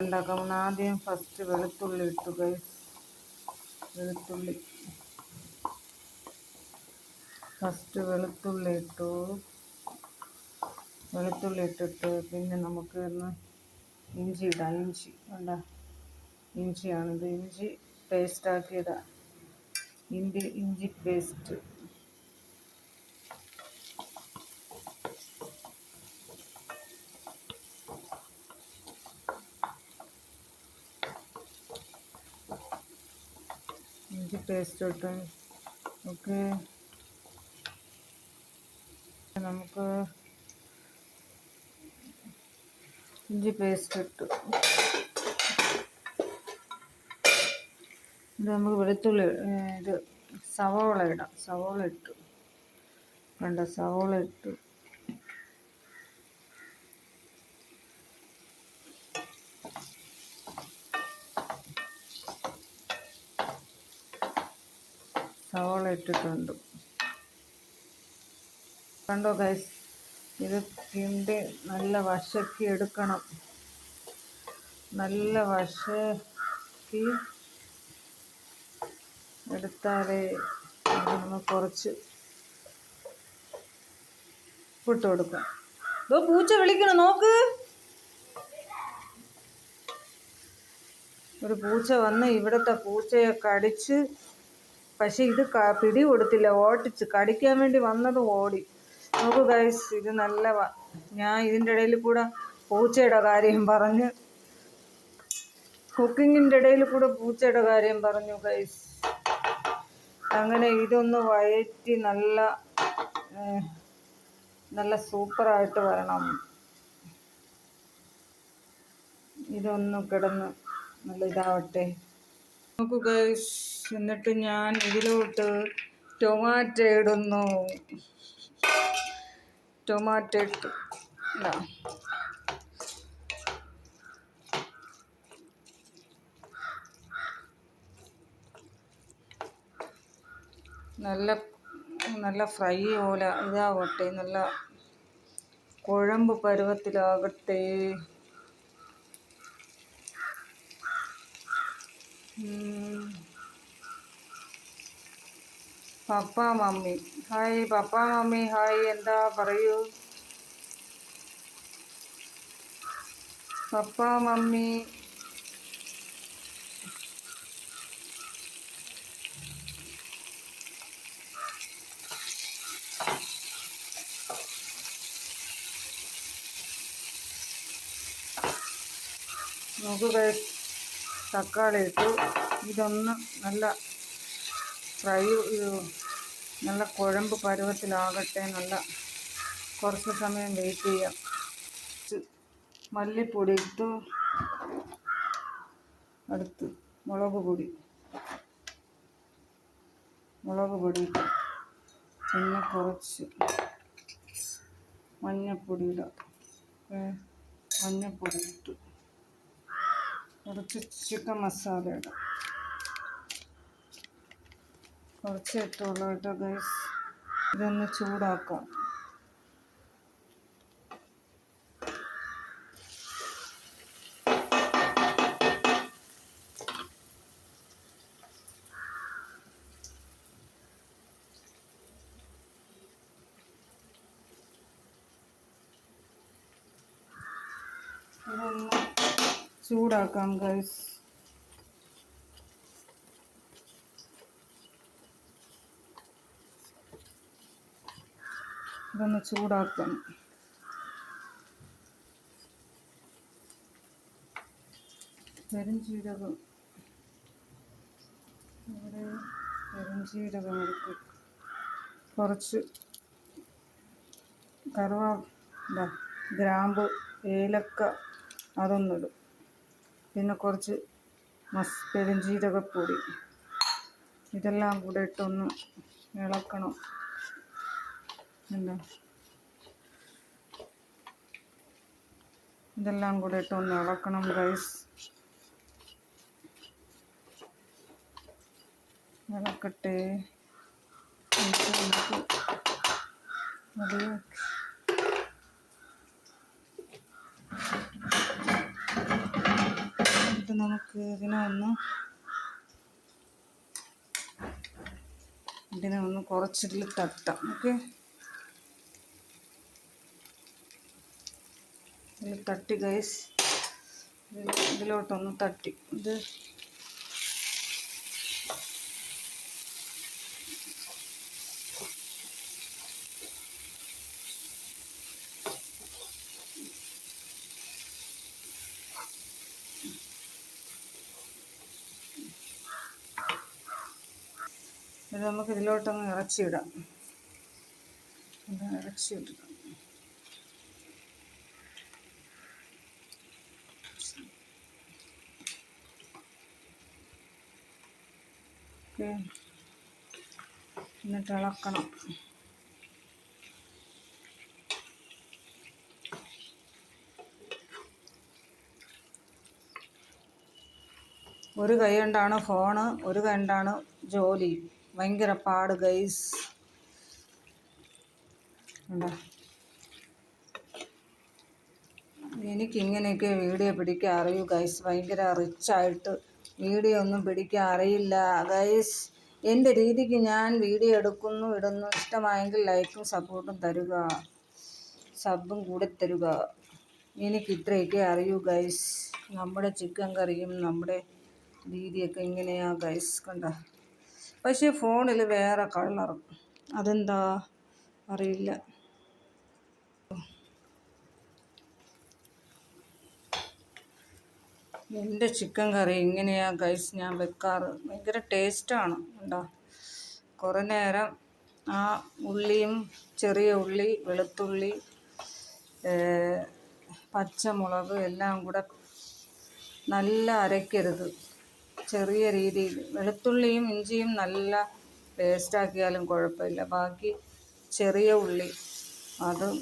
ഉണ്ടാക്കാം. ആദ്യം ഫസ്റ്റ് വെളുത്തുള്ളി ഇട്ടു ഗൈസ് വെളുത്തുള്ളി. ഫസ്റ്റ് വെളുത്തുള്ളി ഇട്ടു. വെളുത്തുള്ളി ഇട്ടിട്ട് പിന്നെ നമുക്ക് ഒന്ന് ഇഞ്ചി ഇടാം. ഇഞ്ചി വേണ്ട ഇഞ്ചിയാണിത്. ഇഞ്ചി പേസ്റ്റ് ആക്കിയതാ. ഇഞ്ചി ഇഞ്ചി പേസ്റ്റ് ഇഞ്ചി പേസ്റ്റ് ഇട്ട് ഓക്കെ. നമുക്ക് ഇഞ്ചി പേസ്റ്റ് ഇട്ടു. ഇത് നമുക്ക് വെളുത്തുള്ളി ഇത് സവോള ഇടാം. സവോള ഇട്ടു. വേണ്ട സവോള ഇട്ടു സവോള ഇട്ടിട്ടുണ്ട്. കണ്ടോ ഗൈസ് ഇത് കിണ്ടി നല്ല വശക്കി എടുക്കണം. നല്ല വശക്കി എടുത്താലേ നമ്മൾ കുറച്ച് ഇട്ട് കൊടുക്കാം. ഇതോ പൂച്ച വിളിക്കണം? നോക്ക്. ഒരു പൂച്ച വന്ന് ഇവിടുത്തെ പൂച്ചയെ കടിച്ച് പക്ഷെ ഇത് പിടി കൊടുത്തില്ല ഓട്ടിച്ച് കടിക്കാൻ വേണ്ടി വന്നത് ഓടി. നോക്കൂ ഗൈസ് ഇത് നല്ല ഞാൻ ഇതിന്റെ ഇടയിൽ കൂടെ പൂച്ചയുടെ കാര്യം പറഞ്ഞ് കുക്കിങ്ങിന്റെ ഇടയിൽ കൂടെ പൂച്ചയുടെ കാര്യം പറഞ്ഞു ഗൈസ് അങ്ങനെ ഇതൊന്ന് വയറ്റി നല്ല നല്ല സൂപ്പറായിട്ട് വരണം. ഇതൊന്ന് കിടന്ന് നല്ല ഇതാവട്ടെ. നോക്കൂ ഗൈസ് എന്നിട്ട് ഞാൻ ഇതിലോട്ട് ടൊമാറ്റോ ഇടുന്നു. ടൊമാറ്റോ ഇട്ടു. നല്ല നല്ല ഫ്രൈ പോലെ ഇതാവട്ടെ. നല്ല കുഴമ്പ് പരുവത്തിലാകട്ടെ. Papa mummy. Hi papa mummy. Hi എന്താ പറയൂ? Papa mummy. നോക്കുക തക്കാളി ഇട്ടു. ഇതൊന്ന് നല്ല ഫ്രൈ നല്ല കുഴമ്പ് പരുവത്തിലാകട്ടെ നല്ല കുറച്ച് സമയം വെയിറ്റ് ചെയ്യാം. മല്ലിപ്പൊടി ഇട്ടു. അടുത്ത് മുളക് പൊടി. മുളക് പൊടി പിന്നെ കുറച്ച് മഞ്ഞപ്പൊടി ഇടാം. മഞ്ഞപ്പൊടി ഇട്ടു. കുറച്ച് ചിക്കൻ മസാല ഇടാം. കുറച്ച് ഇട്ടുള്ളൂ കേട്ടോ ഗൈസ് ഇതൊന്ന് ചൂടാക്കാം. ചൂടാക്കാം ഗൈസ് ഇതൊന്ന് ചൂടാക്കണം. പെരുംജീരകം ഇവിടെ പെരുംജീരകം എടുത്ത് കുറച്ച് കറുവാ ഗ്രാമ്പ് ഏലക്ക അതൊന്നിടും. പിന്നെ കുറച്ച് മസ് പെരുംജീരകപ്പൊടി ഇതെല്ലാം കൂടെ ഇട്ടൊന്ന് ഇളക്കണം. എന്താ ഇതെല്ലാം കൂടെ ഇട്ടൊന്ന് ഇളക്കണം റൈസ് ഇളക്കട്ടെ. നമുക്ക് മതിയാക്കി നമുക്ക് ഇതിനെ ഒന്ന് ഇതിനെ ഒന്ന് കുറച്ചിതിൽ തട്ടാം ഓക്കെ ഇതിൽ തട്ടി ഗൈസ് ഇതിലോട്ടൊന്ന് തട്ടി. ഇത് ഇത് നമുക്ക് ഇതിലോട്ടൊന്ന് ഇറച്ചിയിടാം. ഇറച്ചി ഇറച്ചിയിടാം ഓക്കെ എന്നിട്ട് ഇളക്കണം ഒരു കൈ കൊണ്ടാണ് ഫോണ് ഒരു കൈ കൊണ്ടാണ് ജോലി. ഭയങ്കര പാട് ഗൈസ് എനിക്കിങ്ങനെയൊക്കെ വീഡിയോ പിടിക്കാൻ അറിയൂ ഗൈസ് ഭയങ്കര റിച്ചായിട്ട് വീഡിയോ ഒന്നും പിടിക്കാൻ അറിയില്ല. ഗൈസ് എന്റെ രീതിക്ക് ഞാൻ വീഡിയോ എടുക്കുന്നു ഇടുന്നു. ഇഷ്ടമായെങ്കിൽ ലൈക്കും സപ്പോർട്ടും തരുക. സബും കൂടെ തരുക. എനിക്ക് ഇത്രയൊക്കെ അറിയൂ ഗൈസ് നമ്മുടെ ചിക്കൻ കറിയും നമ്മുടെ രീതിയൊക്കെ ഇങ്ങനെയാ ഗൈസ് കണ്ട? പക്ഷേ ഫോണിൽ വേറെ കളറും അതെന്താ? അറിയില്ല. എന്റെ ചിക്കൻ കറി എങ്ങനെയാ ഗൈസ് ഞാൻ വെക്കാറ്. ഭയങ്കര ടേസ്റ്റാണ് ഉണ്ടോ കുറേ നേരം ആ ഉള്ളിയും ചെറിയ ഉള്ളി വെളുത്തുള്ളി പച്ചമുളക് എല്ലാം കൂടെ നല്ല അരയ്ക്കരുത് ചെറിയ രീതിയിൽ. വെളുത്തുള്ളിയും ഇഞ്ചിയും നല്ല പേസ്റ്റാക്കിയാലും കുഴപ്പമില്ല. ബാക്കി ചെറിയ ഉള്ളി അതും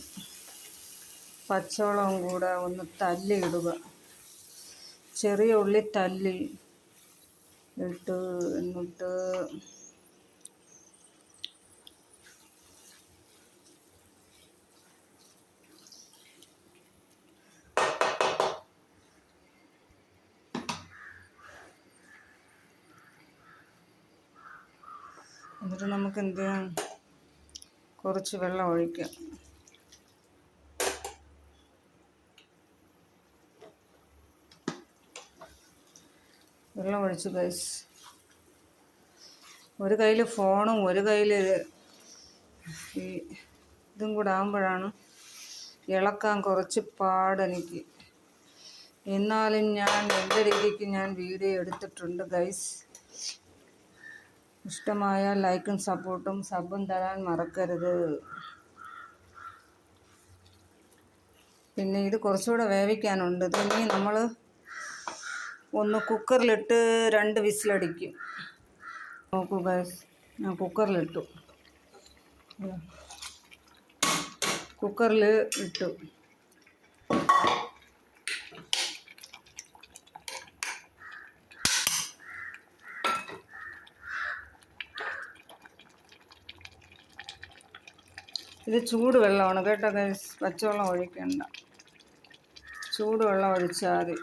പച്ചവളവും കൂടെ ഒന്ന് തല്ലിയിടുക. ചെറിയ ഉള്ളി തല്ലി ഇട്ട് എന്നിട്ട് എന്നിട്ട് നമുക്ക് എന്ത് കുറച്ച് വെള്ളം ഒഴിക്കാം. വെള്ളം ഒഴിച്ചു ഗൈസ് ഒരു കയ്യിൽ ഫോണും ഒരു കയ്യിൽ ഈ ഇതും കൂടെ ആകുമ്പോഴാണ് ഇളക്കാൻ കുറച്ച് പാടെനിക്ക് എന്നാലും ഞാൻ എന്റെ രീതിക്ക് ഞാൻ വീഡിയോ എടുത്തിട്ടുണ്ട് ഗൈസ് ഇഷ്ടമായ ലൈക്കും സപ്പോർട്ടും സബും തരാൻ മറക്കരുത്. പിന്നെ ഇത് കുറച്ചുകൂടെ വേവിക്കാനുണ്ട്. ഇനി നമ്മൾ ഒന്ന് കുക്കറിലിട്ട് രണ്ട് വിസിലടിക്കും. നോക്കൂ ഗൈസ് ഞാൻ കുക്കറിലിട്ടു. കുക്കറിൽ ഇട്ടു. ഇത് ചൂട് വെള്ളമാണ് കേട്ടോ ഗൈസ് പച്ചവെള്ളം ഒഴിക്കണ്ട. ചൂട് വെള്ളം ഒഴിച്ചാൽ മതി.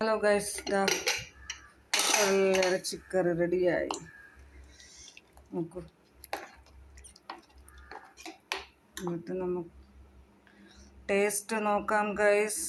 ഹലോ ഗൈസ് ഇതാ ഇറച്ചിക്കറി റെഡിയായി. നോക്കൂ. എന്നിട്ട് നമുക്ക് ടേസ്റ്റ് നോക്കാം ഗൈസ്